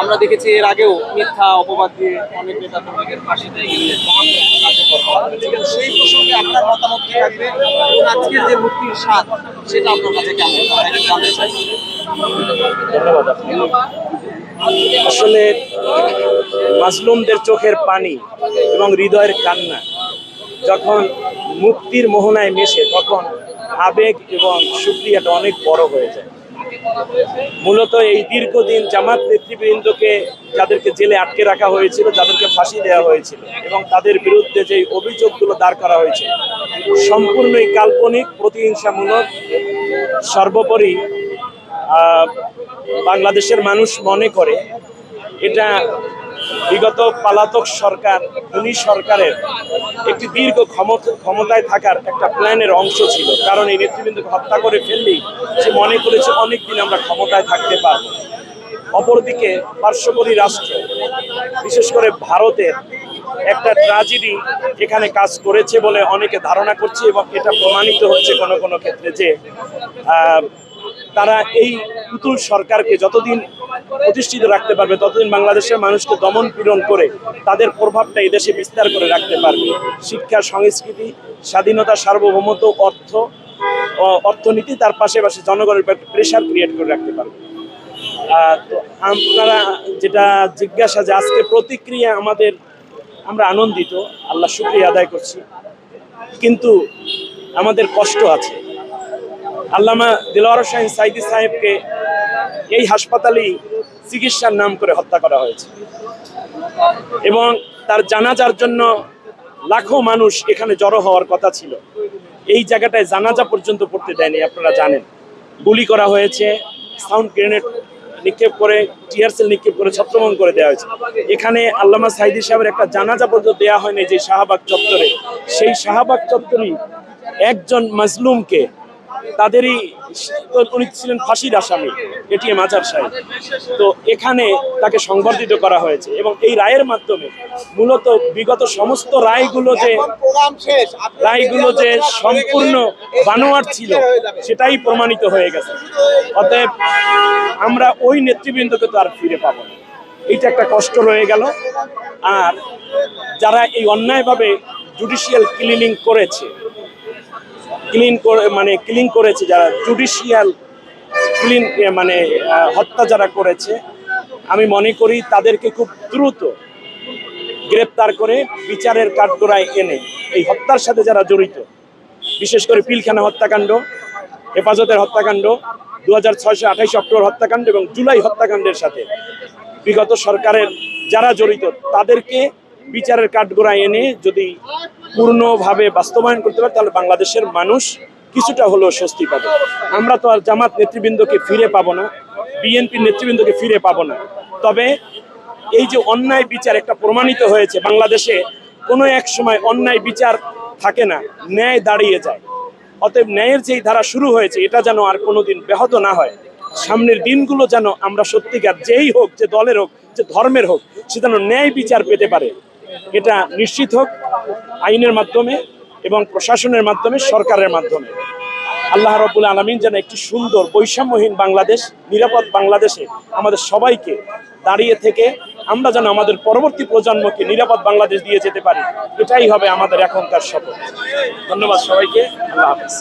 আমরা দেখেছি এর আগেও মিথ্যা অপবাদ দিয়ে অনেক নেতা কর্মীদের ফাঁসি দিয়ে সেই প্রসঙ্গে আপনার মতামত কি থাকবে? আজকের যে মুক্তির স্বাদ, সেটা আপনার কাছে কেমন? জানতে চাই। আসলে মাজলুমদের চোখের পানি এবং হৃদয়ের কান্না যখন মুক্তির মোহনায় মেশে, তখন আবেগ এবং সুক্রিয়াটা অনেক বড় হয়ে যায়। মূলত এই দীর্ঘদিন জামাত নেতৃবৃন্দকে যাদেরকে জেলে আটকে রাখা হয়েছিল, যাদেরকে ফাঁসি দেওয়া হয়েছিল এবং তাদের বিরুদ্ধে যে অভিযোগগুলো দাঁড় করা হয়েছে সম্পূর্ণই কাল্পনিক, প্রতিহিংসামূলক, সর্বোপরি বাংলাদেশের মানুষ মনে করে এটা বিগত পালাতক সরকার উনি সরকারের একটি দীর্ঘ ক্ষমতা, ক্ষমতায় থাকার একটা প্ল্যানের অংশ ছিল। কারণ এই নেতৃবৃন্দকে হত্যা করে ফেললেই সে মনে করেছে অনেকদিন আমরা ক্ষমতায় থাকতে পারব। অপরদিকে পার্শ্ববর্তী রাষ্ট্র, বিশেষ করে ভারতের একটা ট্রাজেডি এখানে কাজ করেছে বলে অনেকে ধারণা করছে এবং এটা প্রমাণিত হচ্ছে কোনো কোনো ক্ষেত্রে যে তারা এই পুতুল সরকারকে যতদিন প্রতিষ্ঠিত রাখতে পারবে, ততদিন বাংলাদেশের মানুষকে দমন পীড়ন করে তাদের প্রভাবটা এদেশে বিস্তার করে রাখতে পারবে। শিক্ষা, সংস্কৃতি, স্বাধীনতা, সার্বভৌমত্ব, অর্থ অর্থনীতি তার পাশাপাশি জনগণের প্রেশার ক্রিয়েট করে রাখতে পারবে। তো আপনারা যেটা জিজ্ঞাসা যে আজকে প্রতিক্রিয়া আমাদের, আমরা আনন্দিত, আল্লাহ শুক্রিয়া আদায় করছি। কিন্তু আমাদের কষ্ট আছে। আল্লামা দিলওয়ার হোসেন সাইদি সাহেবকে এই হাসপাতালেই চিকিৎসার নাম করে হত্যা করা হয়েছে। এবং তার জানাজার জন্য লাখো মানুষ এখানে জড়ো হওয়ার কথা ছিল। এই জায়গাটায় জানাজা পর্যন্ত পড়তে দেয়নি, আপনারা জানেন। গুলি করা হয়েছে, সাউন্ড গ্রেনেড নিক্ষেপ করে টিয়ারসেল নিক্ষেপ করে, ছত্রভঙ্গ করে দেওয়া হয়েছে। এখানে আল্লামা সাইদি সাহেবের একটা জানাজা পর্যন্ত দেওয়া হয়নি যে শাহবাগ চত্বরে। সেই শাহবাগ চত্বরই একজন মাজলুমকে তাদেরই উনি ছিলেন ফাঁসির আসামি, এটিএম আজার সাহেব। তো এখানে তাকে সংবর্ধিত করা হয়েছে এবং এই রায়ের মাধ্যমে মূলত বিগত সমস্ত রায়গুলো যে রায়গুলো যে সম্পূর্ণ বানোয়ার ছিল, সেটাই প্রমাণিত হয়ে গেছে। অতএব আমরা ওই নেতৃবৃন্দকে তো আর ফিরে পাবো না। এইটা একটা কষ্ট রয়ে গেল। আর যারা এই অন্যায়ভাবে জুডিশিয়াল ক্লিনিং করেছে ক্লিন করে মানে ক্লিন করেছে, যারা জুডিশিয়াল ক্লিন মানে হত্যা যারা করেছে, আমি মনে করি তাদেরকে খুব দ্রুত গ্রেপ্তার করে বিচারের কাঠগোড়ায় এনে, এই হত্যার সাথে যারা জড়িত, বিশেষ করে পিলখানা হত্যাকাণ্ড, হেফাজতের হত্যাকাণ্ড দু হাজার ছয়শো আঠাইশ অক্টোবর হত্যাকাণ্ড এবং জুলাই হত্যাকাণ্ডের সাথে, বিগত সরকারের যারা জড়িত, তাদেরকে বিচারের কাঠগোড়ায় এনে যদি পূর্ণভাবে বাস্তবায়ন করতে পারে, তাহলে বাংলাদেশের মানুষ কিছুটা হলেও স্বস্তি পাবে। আমরা তো আর জামাত নেতৃবৃন্দকে ফিরে পাবো না, বিএনপির নেতৃবৃন্দকে ফিরে পাবো না। তবে এই যে অন্যায় বিচার একটা প্রমাণিত হয়েছে, বাংলাদেশে কোনো এক সময় অন্যায় বিচার থাকে না, ন্যায় দাঁড়িয়ে যায়। অতএব ন্যায়ের যেই ধারা শুরু হয়েছে, এটা যেন আর কোনোদিন ব্যাহত না হয়। সামনের দিনগুলো যেন আমরা সত্যিকার যেই হোক, যে দলের হোক, যে ধর্মের হোক, সে যেন ন্যায় বিচার পেতে পারে। এটা নিশ্চিত হোক আইনের মাধ্যমে এবং প্রশাসনের মাধ্যমে, সরকারের মাধ্যমে। আল্লাহ রব্বুল আলমিন যেন একটি সুন্দর বৈষম্যহীন বাংলাদেশ, নিরাপদ বাংলাদেশে আমাদের সবাইকে দাঁড়িয়ে থেকে আমরা যেন আমাদের পরবর্তী প্রজন্মকে নিরাপদ বাংলাদেশ দিয়ে যেতে পারি। এটাই হবে আমাদের এখনকার শপথ। ধন্যবাদ সবাইকে। আল্লাহ হাফিজ।